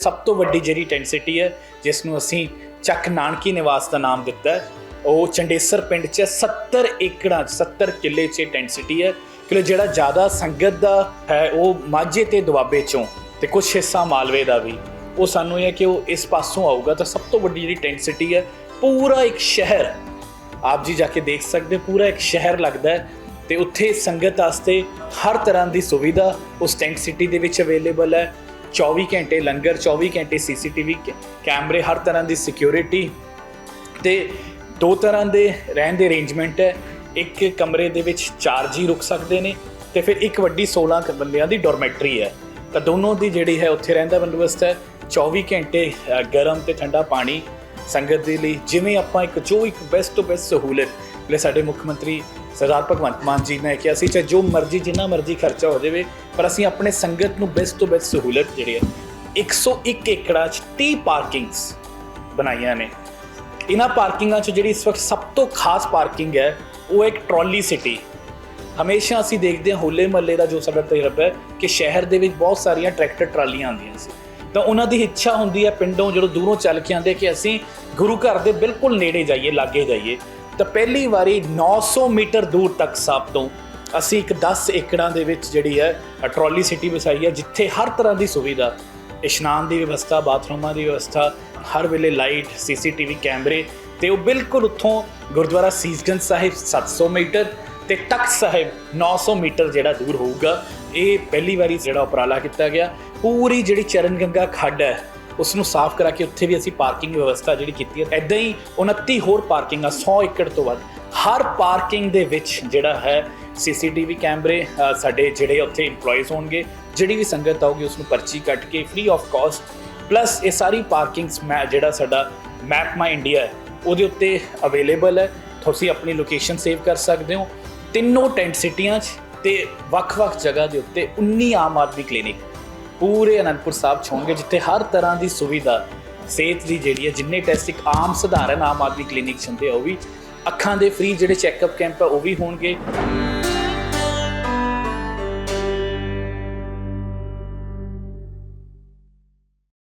ਸਭ ਤੋਂ ਵੱਡੀ ਜਿਹੜੀ ਟੈਂਟ ਸਿਟੀ ਹੈ ਜਿਸ ਨੂੰ ਅਸੀਂ ਚੱਕ ਨਾਨਕੀ ਨਿਵਾਸ ਦਾ ਨਾਮ ਦਿੱਤਾ ਹੈ ਉਹ ਚੰਡੇਸਰ ਪਿੰਡ 'ਚ 70 ਏਕੜਾਂ 'ਚ 70 ਕਿੱਲੇ 'ਚ ਟੈਂਟ ਸਿਟੀ ਹੈ। ਕਿ ਜਿਹੜਾ ਜ਼ਿਆਦਾ ਸੰਗਤ ਦਾ ਹੈ ਉਹ ਮਾਝੇ ਤੇ ਦੁਆਬੇ 'ਚੋਂ ਤੇ ਕੁਝ ਹਿੱਸਾ ਮਾਲਵੇ ਦਾ ਵੀ। ਉਹ ਸਾਨੂੰ ਇਹ ਹੈ ਕਿ ਉਹ ਇਸ ਪਾਸੋਂ ਆਊਗਾ ਤਾਂ ਸਭ ਤੋਂ ਵੱਡੀ ਜਿਹੜੀ ਟੈਂਟ ਸਿਟੀ ਹੈ ਪੂਰਾ ਇੱਕ ਸ਼ਹਿਰ। ਆਪ ਜੀ ਜਾ ਕੇ ਦੇਖ ਸਕਦੇ ਹੋ, ਪੂਰਾ ਇੱਕ ਸ਼ਹਿਰ ਲੱਗਦਾ ਹੈ ਤੇ ਉੱਥੇ ਸੰਗਤ ਵਾਸਤੇ ਹਰ ਤਰ੍ਹਾਂ ਦੀ ਸੁਵਿਧਾ ਉਸ ਟੈਂਟ ਸਿਟੀ ਦੇ ਵਿੱਚ ਅਵੇਲੇਬਲ ਹੈ। 24 ਘੰਟੇ ਲੰਗਰ 24 ਘੰਟੇ ਸੀਸੀਟੀਵੀ ਕੈਮਰੇ, ਹਰ ਤਰ੍ਹਾਂ ਦੀ ਸਿਕਿਉਰਿਟੀ ਤੇ ਦੋ ਤਰ੍ਹਾਂ ਦੇ ਰਹਿਣ ਦੇ ਅਰੇਂਜਮੈਂਟ ਹੈ। ਇੱਕ ਕਮਰੇ ਦੇ ਵਿੱਚ ਚਾਰ ਜੀ ਰੁਕ ਸਕਦੇ ਨੇ ਤੇ ਫਿਰ ਇੱਕ ਵੱਡੀ 16 ਬੰਦਿਆਂ ਦੀ ਡੋਰਮੈਟਰੀ ਹੈ। ਤਾਂ ਦੋਨੋਂ ਦੀ ਜਿਹੜੀ ਹੈ ਉੱਥੇ ਰਹਿੰਦਾ ਬੰਦੋਬਸਤ ਹੈ। 24 ਘੰਟੇ ਗਰਮ ਤੇ ਠੰਡਾ ਪਾਣੀ ਸੰਗਤ ਦੇ ਲਈ, ਜਿਵੇਂ ਆਪਾਂ ਇੱਕ, ਜੋ ਇੱਕ ਬੈਸਟ ਤੋਂ ਬੈਸਟ ਸਹੂਲਤ ਲੈ ਸਾਡੇ ਮੁੱਖ ਮੰਤਰੀ ਸਰਦਾਰ ਭਗਵੰਤ ਮਾਨ ਜੀ ਨੇ ਕਿਹਾ ਸੀ ਚਾਹੇ ਜੋ ਮਰਜ਼ੀ, ਜਿੰਨਾ ਮਰਜ਼ੀ ਖਰਚਾ ਹੋ ਜਾਵੇ, ਪਰ ਅਸੀਂ ਆਪਣੇ ਸੰਗਤ ਨੂੰ ਬੈਸਟ ਤੋਂ ਬੈਸਟ ਸਹੂਲਤ ਜਿਹੜੀ ਹੈ 101 ਏਕੜਾਂ 'ਚ 30 ਪਾਰਕਿੰਗਸ ਬਣਾਈਆਂ ਨੇ। ਇਹਨਾਂ ਪਾਰਕਿੰਗਾਂ 'ਚ ਜਿਹੜੀ ਇਸ ਵਕਤ ਸਭ ਤੋਂ ਖਾਸ ਪਾਰਕਿੰਗ ਹੈ, ਉਹ ਇੱਕ ਟਰਾਲੀ ਸਿਟੀ। ਹਮੇਸ਼ਾ ਅਸੀਂ ਦੇਖਦੇ ਹਾਂ ਹੋਲੇ ਮਹੱਲੇ ਦਾ ਜੋ ਸਾਡਾ ਤਜਰਬਾ ਹੈ, ਕਿ ਸ਼ਹਿਰ ਦੇ ਵਿੱਚ ਬਹੁਤ ਸਾਰੀਆਂ ਟਰੈਕਟਰ ਟਰਾਲੀਆਂ ਆਉਂਦੀਆਂ ਸੀ। ਤਾਂ ਉਹਨਾਂ ਦੀ ਇੱਛਾ ਹੁੰਦੀ ਹੈ ਪਿੰਡੋਂ ਜਦੋਂ ਦੂਰੋਂ ਚੱਲ ਕੇ ਆਉਂਦੇ ਕਿ ਅਸੀਂ ਗੁਰੂ ਘਰ ਦੇ ਬਿਲਕੁਲ ਨੇੜੇ ਜਾਈਏ, ਲਾਗੇ ਜਾਈਏ। ਤਾਂ ਪਹਿਲੀ ਵਾਰੀ 900 ਮੀਟਰ ਦੂਰ ਤੱਕ ਸਾਪ ਤੋਂ ਅਸੀਂ ਇੱਕ 10 ਏਕੜਾਂ ਦੇ ਵਿੱਚ ਜਿਹੜੀ ਹੈ ਅ, ਟਰਾਲੀ ਸਿਟੀ ਵਸਾਈ ਹੈ ਜਿੱਥੇ ਹਰ ਤਰ੍ਹਾਂ ਦੀ ਸੁਵਿਧਾ ਇਸ਼ਨਾਨ ਦੀ ਵਿਵਸਥਾ ਬਾਥਰੂਮਾਂ ਦੀ ਵਿਵਸਥਾ ਹਰ ਵੇਲੇ ਲਾਈਟ ਸੀਸੀਟੀਵੀ ਕੈਮਰੇ ਤੇ ਉਹ ਬਿਲਕੁਲ ਉੱਥੋਂ ਗੁਰਦੁਆਰਾ ਸੀਸਗੰਜ ਸਾਹਿਬ 700 ਮੀਟਰ ਤੇ ਤਖਤ ਸਾਹਿਬ 900 ਮੀਟਰ ਜਿਹੜਾ ਦੂਰ ਹੋਊਗਾ। ਇਹ ਪਹਿਲੀ ਵਾਰੀ ਜਿਹੜਾ ਉਪਰਾਲਾ ਕੀਤਾ ਗਿਆ। ਪੂਰੀ ਜਿਹੜੀ ਚਰਨ ਗੰਗਾ ਖੱਡ ਹੈ ਉਸ ਨੂੰ ਸਾਫ਼ ਕਰਾ ਕੇ ਉੱਥੇ ਵੀ ਅਸੀਂ ਪਾਰਕਿੰਗ ਵਿਵਸਥਾ ਜਿਹੜੀ ਕੀਤੀ ਹੈ ਐਦਾਂ ਹੀ 29 ਹੋਰ ਪਾਰਕਿੰਗ ਆ 100 ਏਕੜ ਤੋਂ ਵੱਧ। ਹਰ ਪਾਰਕਿੰਗ ਦੇ ਵਿੱਚ ਜਿਹੜਾ ਹੈ, ਸੀਸੀਟੀਵੀ ਕੈਮਰੇ ਸਾਡੇ ਜਿਹੜੇ ਉੱਥੇ EMPLOYEES ਹੋਣਗੇ, ਜਿਹੜੀ ਵੀ ਸੰਗਤ ਆਊਗੀ ਉਸ ਨੂੰ ਪਰਚੀ ਕੱਟ ਕੇ ਫ੍ਰੀ ਆਫ ਕਾਸਟ ਪਲੱਸ ਇਹ ਸਾਰੀ ਪਾਰਕਿੰਗਸ ਮੈਂ ਜਿਹੜਾ ਸਾਡਾ ਮੈਪ ਮਾਈ ਇੰਡੀਆ ਹੈ, ਉਹਦੇ ਉੱਤੇ ਅਵੇਲੇਬਲ ਹੈ। ਤੁਸੀਂ ਆਪਣੀ ਲੋਕੇਸ਼ਨ ਸੇਵ ਕਰ ਸਕਦੇ ਹੋ। ਤਿੰਨੋਂ ਟੈਂਟ ਸਿਟੀਆਂ 'ਚ ਤੇ ਵੱਖ-ਵੱਖ ਜਗ੍ਹਾ ਦੇ ਉੱਤੇ 19 ਆਮ ਆਦਮੀ ਕਲੀਨਿਕ ਪੂਰੇ ਅਨੰਦਪੁਰ ਸਾਹਿਬ 'ਚ ਹੋਣਗੇ ਜਿੱਥੇ ਹਰ ਤਰ੍ਹਾਂ ਦੀ ਸੁਵਿਧਾ, ਸਿਹਤ ਦੀ ਜਿਹੜੀ ਹੈ, ਜਿੰਨੇ ਟੈਸਟ ਇੱਕ ਆਮ ਸਧਾਰਨ ਆਮ ਆਦਮੀ ਕਲੀਨਿਕ 'ਚ ਹੁੰਦੇ ਆ, ਉਹ ਵੀ ਅੱਖਾਂ ਦੇ ਫ੍ਰੀ ਜਿਹੜੇ ਚੈੱਕਅਪ ਕੈਂਪ ਆ, ਉਹ ਵੀ ਹੋਣਗੇ।